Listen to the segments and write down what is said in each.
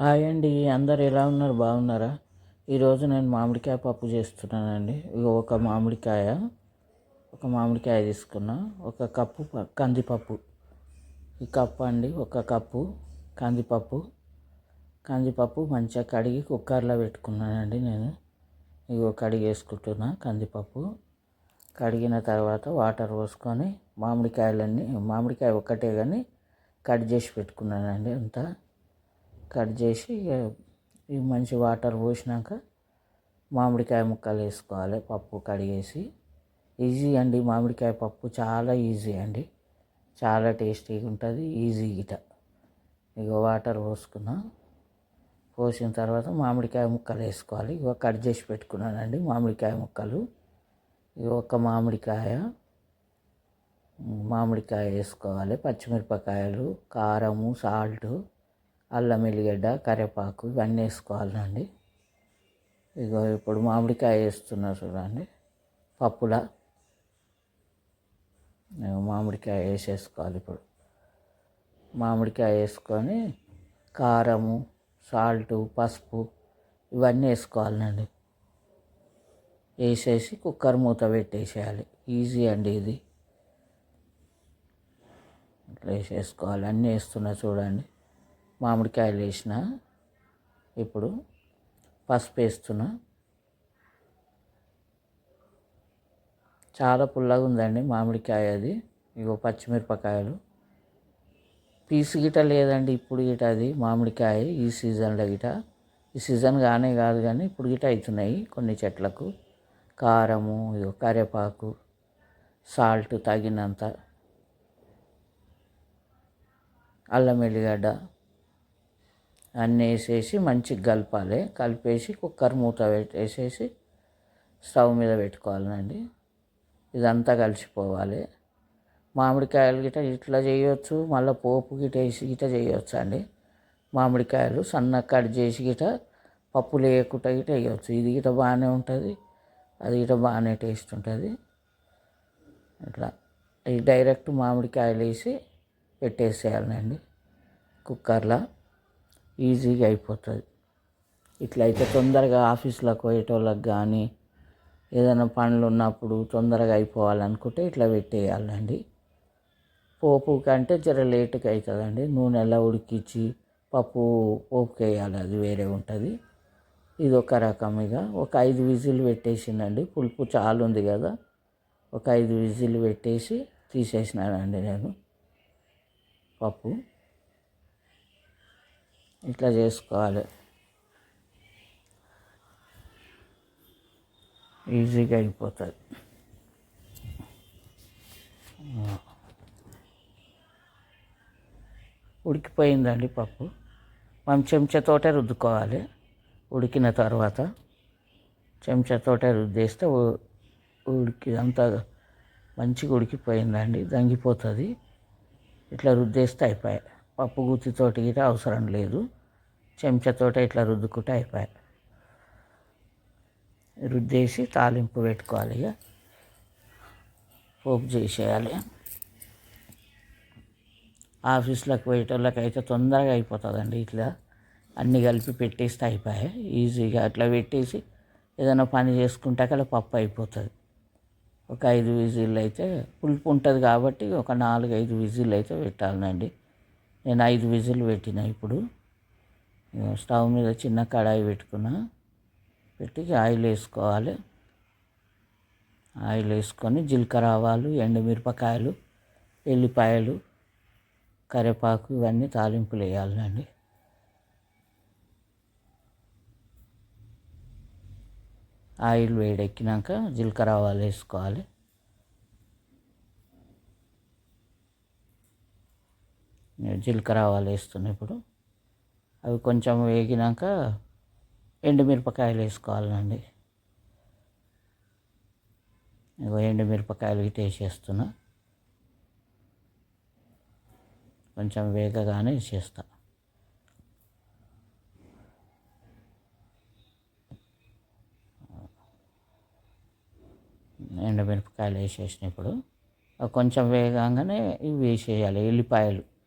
Hi అండి అందరు ఎలా ఉన్నారు? బాగున్నారా? ఈరోజు నేను మామిడికాయ పప్పు చేస్తున్నానండి. ఒక మామిడికాయ ఒక మామిడికాయ తీసుకున్నా. ఒక కప్పు కందిపప్పు. ఈ కప్పు అండి ఒక కప్పు కందిపప్పు. కందిపప్పు మంచిగా కడిగి కుక్కర్లో పెట్టుకున్నానండి నేను. ఇగో కడిగి వేసుకుంటున్నా కందిపప్పు. కడిగిన తర్వాత వాటర్ పోసుకొని మామిడికాయలన్నీ మామిడికాయ ఒక్కటే కానీ కట్ చేసి పెట్టుకున్నానండి అంతా. కట్ చేసి ఇక ఈ మంచి వాటర్ పోసినాక మామిడికాయ ముక్కలు వేసుకోవాలి పప్పు కడిగేసి. ఈజీ అండి మామిడికాయ పప్పు చాలా ఈజీ అండి. చాలా టేస్టీగా ఉంటుంది ఈజీ గిట. ఇక వాటర్ పోసుకున్నా. పోసిన తర్వాత మామిడికాయ ముక్కలు వేసుకోవాలి. ఇక కట్ చేసి పెట్టుకున్నానండి మామిడికాయ ముక్కలు. ఇక ఒక మామిడికాయ మామిడికాయ వేసుకోవాలి పచ్చిమిరపకాయలు కారము సాల్టు. అల్లం ఎల్లిగడ్డ కరివేపాకు ఇవన్నీ వేసుకోవాలండి. ఇగో ఇప్పుడు మామిడికాయ వేస్తున్నారు చూడండి. పప్పులా. మామిడికాయ వేసేసుకోవాలి ఇప్పుడు. మామిడికాయ వేసుకొని కారము సాల్ట్ పసుపు ఇవన్నీ వేసుకోవాలండి. వేసేసి కుక్కర్ మూత పెట్టేసేయాలి. ఈజీ అండి ఇది. ఇట్లా వేసేసుకోవాలి. అన్నీ వేస్తున్నా చూడండి. మామిడికాయలు వేసిన ఇప్పుడు పసుపు వేస్తున్నా. చాలా పుల్లగా ఉందండి మామిడికాయ అది. ఇగో పచ్చిమిరపకాయలు. పీసు గిట లేదండి ఇప్పుడు గిట అది మామిడికాయ ఈ సీజన్లో గిట. ఈ సీజన్ కానే కాదు కానీ ఇప్పుడు గిట అవుతున్నాయి కొన్ని చెట్లకు. కారము ఇగో కరివేపాకు సాల్ట్ తగినంత. అల్లం ఎల్లిగడ్డ. అన్నీ వేసేసి మంచిగా కలపాలి కలిపేసి కుక్కర్ మూత పెట్టేసేసి స్టవ్ మీద పెట్టుకోవాలండి. ఇదంతా కలిసిపోవాలి. మామిడికాయలు గిట ఇట్లా చేయొచ్చు మళ్ళీ పోపు గిట వేసి గిట చేయొచ్చు అండి మామిడికాయలు సన్నగా కట్ చేసి గిట పప్పు లేకుండా గిట వేయచ్చు. ఇది గిట బాగానే ఉంటుంది అది గిట బాగానే టేస్ట్ ఉంటుంది. ఇట్లా ఈ డైరెక్ట్ మామిడికాయలు వేసి పెట్టేసేయాలండి కుక్కర్లో. ఈజీగా అయిపోతుంది. ఇట్లా అయితే తొందరగా ఆఫీస్లోకి పోయేటోళ్ళకి కానీ ఏదైనా పనులు ఉన్నప్పుడు తొందరగా అయిపోవాలనుకుంటే ఇట్లా పెట్టేయాలండి. పోపు కంటే జర లేటుగా అవుతుందండి నూనెలో ఉడికించి పప్పు పోపుకి వేయాలి అది వేరే ఉంటుంది. ఇది ఒక రకముగా ఒక ఐదు విజిల్ పెట్టేసిందండి పులుపు చాలు ఉంది కదా. ఒక ఐదు విజిల్ పెట్టేసి తీసేసినానండి నేను పప్పు. ఇట్లా చేసుకోవాలి. ఈజీగా అయిపోతుంది. ఉడికిపోయిందండి పప్పు. మనం చెంచాతోటే రుద్దుకోవాలి. ఉడికిన తర్వాత చెంచాతోటే రుద్దేస్తే ఉడికి అంతా మంచిగా ఉడికిపోయిందండి. దంగిపోతుంది. ఇట్లా రుద్దేస్తే అయిపోయాయి. పప్పు గుత్తితోటి గిట అవసరం లేదు. చెంచాతోటే ఇట్లా రుద్దుకుంటే అయిపోయాయి రుద్దేసి తాలింపు పెట్టుకోవాలి ఇక. పోపు చేసేయాలి. ఆఫీస్లోకి పోయేటోళ్ళకి అయితే తొందరగా అయిపోతుందండి ఇట్లా. అన్నీ కలిపి పెట్టేస్తే అయిపోయాయి. ఈజీగా అట్లా పెట్టేసి ఏదైనా పని చేసుకుంటాక అలా పప్పు అయిపోతుంది. ఒక ఐదు విజిల్లు అయితే పులుపు ఉంటుంది కాబట్టి ఒక నాలుగు ఐదు విజిల్లు అయితే పెట్టాలండి నేను ఐదు విజిల్ పెట్టిన ఇప్పుడు. స్టవ్ మీద చిన్న కడాయి పెట్టుకున్నా. పెట్టి ఆయిల్ వేసుకోవాలి. ఆయిల్ వేసుకొని జీలకర్ర ఆవాలు ఎండుమిరపకాయలు ఎల్లిపాయలు కరివేపాకు ఇవన్నీ తాలింపులు వేయాలండి. ఆయిల్ వేడెక్కినాక జీలకర్ర ఆవాలు వేసుకోవాలి. జీలకర్ర ఆవాలు వేస్తున్నాయి ఇప్పుడు. అవి కొంచెం వేగినాక ఎండుమిరపకాయలు వేసుకోవాలండి. ఇగో ఎండుమిరపకాయలు ఇటు వేసేస్తున్నా. కొంచెం వేగగానే వేసేస్తా. ఎండుమిరపకాయలు వేసేసిన ఇప్పుడు. అవి కొంచెం వేగంగానే ఇవి వేసేయాలి ఎల్లిపాయలు.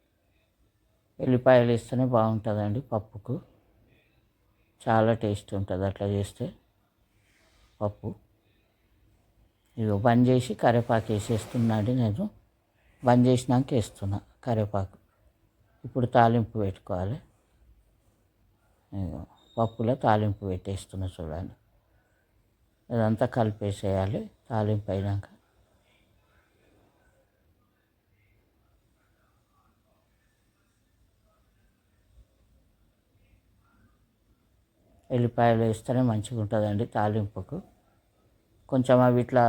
ఎల్లిపాయలు వేస్తేనే బాగుంటుందండి పప్పుకు. చాలా టేస్ట్ ఉంటుంది అట్లా చేస్తే పప్పు. ఇవి బంద్ చేసి కరివేపాకు వేసేస్తున్నాండి నేను. బంద్ చేసినాక వేస్తున్నా కరివేపాకు ఇప్పుడు తాలింపు పెట్టుకోవాలి. ఇగో పప్పులో తాలింపు పెట్టేస్తున్నా చూడండి. ఇదంతా కలిపేసేయాలి. తాలింపు అయినాక ఎల్లిపాయలు వేస్తేనే మంచిగా ఉంటుందండి తాలింపుకు. కొంచెం అవి ఇట్లా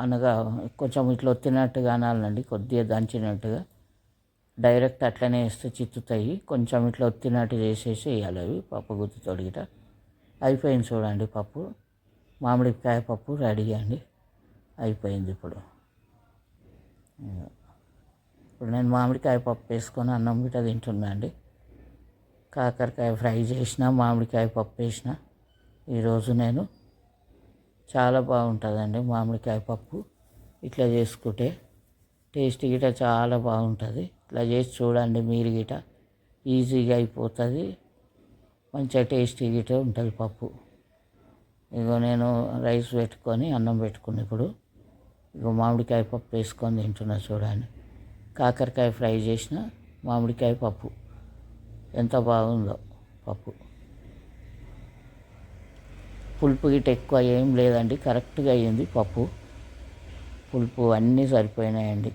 అనగా కొంచెం ఇట్లా ఒత్తినట్టుగా అనాలండి కొద్దిగా దంచినట్టుగా. డైరెక్ట్ అట్లనే వేస్తే చిత్తుతాయి. కొంచెం ఇట్లా ఒత్తినట్టు చేసేసి వేయాలి అవి పప్పు గుత్తి తొడిగిట. అయిపోయింది చూడండి పప్పు. మామిడికాయ పప్పు రెడీ అండి. అయిపోయింది ఇప్పుడు. ఇప్పుడు నేను మామిడికాయ పప్పు వేసుకొని అన్నం గిట్ట తింటున్నా అండి. కాకరకాయ ఫ్రై చేసిన మామిడికాయ పప్పు వేసిన ఈరోజు నేను చాలా బాగుంటుందండి మామిడికాయ పప్పు. ఇట్లా చేసుకుంటే టేస్ట్ గిట చాలా బాగుంటుంది. ఇట్లా చేసి చూడండి మీరు గిట. ఈజీగా అయిపోతుంది. మంచిగా టేస్టీ గిట ఉంటుంది పప్పు. ఇగో నేను రైస్ పెట్టుకొని అన్నం పెట్టుకుని ఇప్పుడు ఇగో మామిడికాయ పప్పు వేసుకొని తింటున్నా చూడండి. కాకరకాయ ఫ్రై చేసిన మామిడికాయ పప్పు. ఎంత బాగుందో పప్పు. పులుపు గిట్ట ఎక్కువ ఏం లేదండి కరెక్ట్గా అయ్యింది పప్పు. పులుపు అన్నీ సరిపోయినాయండి.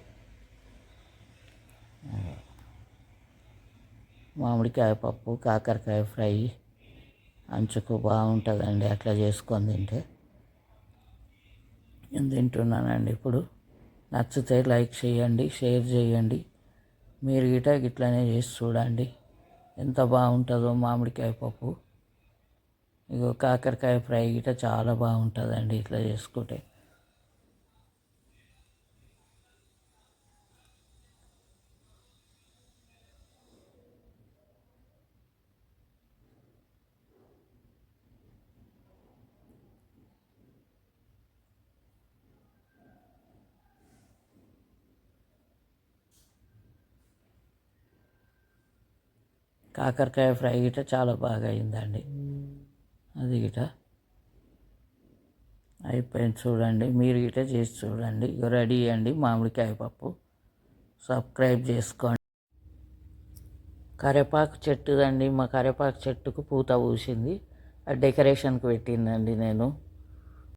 మామిడికాయ పప్పు కాకరకాయ ఫ్రై అంచుకు బాగుంటుందండి అట్లా చేసుకొని తింటే. నేను తింటున్నానండి ఇప్పుడు. నచ్చితే లైక్ చేయండి షేర్ చేయండి. మీరు గిట ఇట్లానే చేసి చూడండి. ఎంత బాగుంటుందో మామిడికాయ పప్పు. ఇగో కాకరకాయ ఫ్రై గిట చాలా బాగుంటుందండి ఇట్లా చేసుకుంటే. కాకరకాయ ఫ్రై గిట చాలా బాగా అయిందండి. అది గిట అయిపోయింది చూడండి. మీరు గిట చేసి చూడండి. ఇక రెడీ అండి మామిడికాయ పప్పు. సబ్స్క్రైబ్ చేసుకోండి. కరివేపాకు చెట్టుదండి. మా కరివేపాకు చెట్టుకు పూత పూసింది. ఆ డెకరేషన్కి పెట్టిందండి నేను.